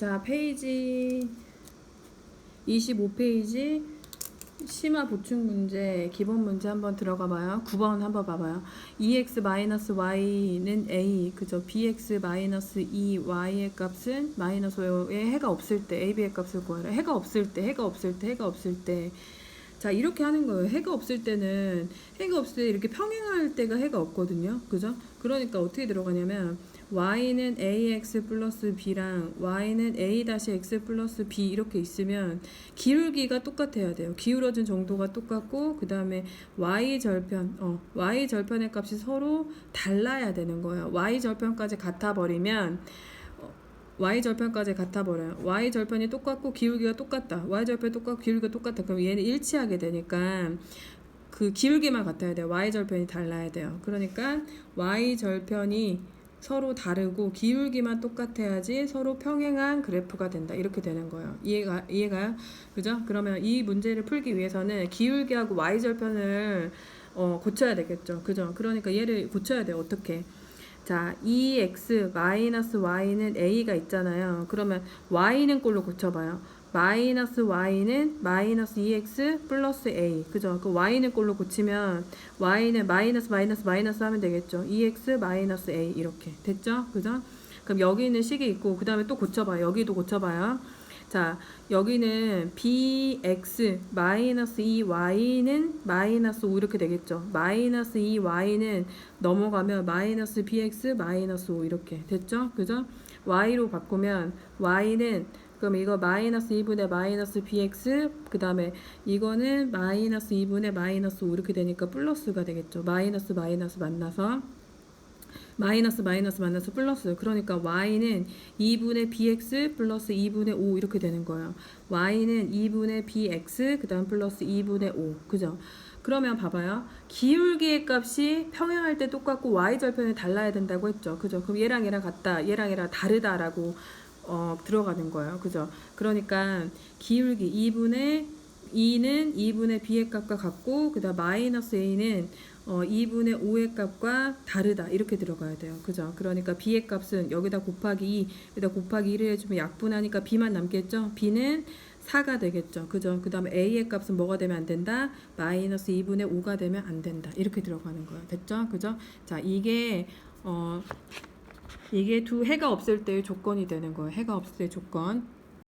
자, 페이지 25페이지 심화 보충 문제 기본 문제 한번 들어가 봐요. 9번 한번 봐봐요. 2x-y는 a 그죠? bx-2y의 값은 마이너스 5에 해가 없을 때 ab의 값을 구하라. 해가 없을 때 해가 없을 때 해가 없을 때 자, 이렇게 하는 거예요. 해가 없을 때는 해가 없을 때 이렇게 평행할 때가 해가 없거든요. 그죠? 그러니까 어떻게 들어가냐면 y는 ax 플러스 b랑 y는 a 다시 x 플러스 b 이렇게 있으면 기울기가 똑같아야 돼요. 기울어진 정도가 똑같고 그 다음에 y 절편, 어, y 절편의 값이 서로 달라야 되는 거예요. y 절편까지 같아 버리면 어, y 절편까지 같아 버려요. y 절편이 똑같고 기울기가 똑같다. y 절편이 똑같고 기울기가 똑같다. 그럼 얘는 일치하게 되니까 그 기울기만 같아야 돼요. y 절편이 달라야 돼요. 그러니까 y 절편이 서로 다르고 기울기만 똑같아야지 서로 평행한 그래프가 된다. 이렇게 되는 거예요. 이해가 이해가요? 그죠? 그러면 이 문제를 풀기 위해서는 기울기하고 y 절편을 어, 고쳐야 되겠죠. 그죠? 그러니까 얘를 고쳐야 돼요. 어떻게? 자, 2x 마이너스 y는 a가 있잖아요. 그러면 y는 꼴로 고쳐봐요. 마이너스 y는 마이너스 2x 플러스 a 그죠? 그 y는 꼴로 고치면 y는 마이너스 마이너스 마이너스 하면 되겠죠. 2x 마이너스 a 이렇게 됐죠? 그죠? 그럼 여기는 식이 있고 그 다음에 또 고쳐봐요. 여기도 고쳐봐요. 자, 여기는 bx 마이너스 2y는 마이너스 5 이렇게 되겠죠. 마이너스 2y는 넘어가면 마이너스 bx 마이너스 5 이렇게 됐죠. 그죠? y로 바꾸면 y는 그럼 이거 마이너스 2분의 마이너스 bx 그 다음에 이거는 마이너스 2분의 마이너스 5 이렇게 되니까 플러스가 되겠죠. 마이너스 마이너스 만나서 마이너스 마이너스 만나서 플러스 그러니까 y는 2분의 bx 플러스 2분의 5 이렇게 되는 거예요. y는 2분의 bx 그 다음 플러스 2분의 5 그죠? 그러면 봐봐요. 기울기의 값이 평행할 때 똑같고 y절편이 달라야 된다고 했죠. 그죠? 그럼 얘랑 얘랑 같다. 얘랑 얘랑 다르다라고 어, 들어가는 거예요. 그죠? 그러니까 기울기 2분의 2는 2분의 b의 값과 같고 그다음 마이너스 a는 어, 2분의 5의 값과 다르다 이렇게 들어가야 돼요. 그죠? 그러니까 b의 값은 여기다 곱하기 2, 여기다 곱하기 1을 해주면 약분하니까 b만 남겠죠? b는 4가 되겠죠. 그죠? 그 다음에 a의 값은 뭐가 되면 안 된다? 마이너스 2분의 5가 되면 안 된다. 이렇게 들어가는 거예요. 됐죠? 그죠? 자, 이게 어, 이게 두 해가 없을 때의 조건이 되는 거예요. 해가 없을 때의 조건.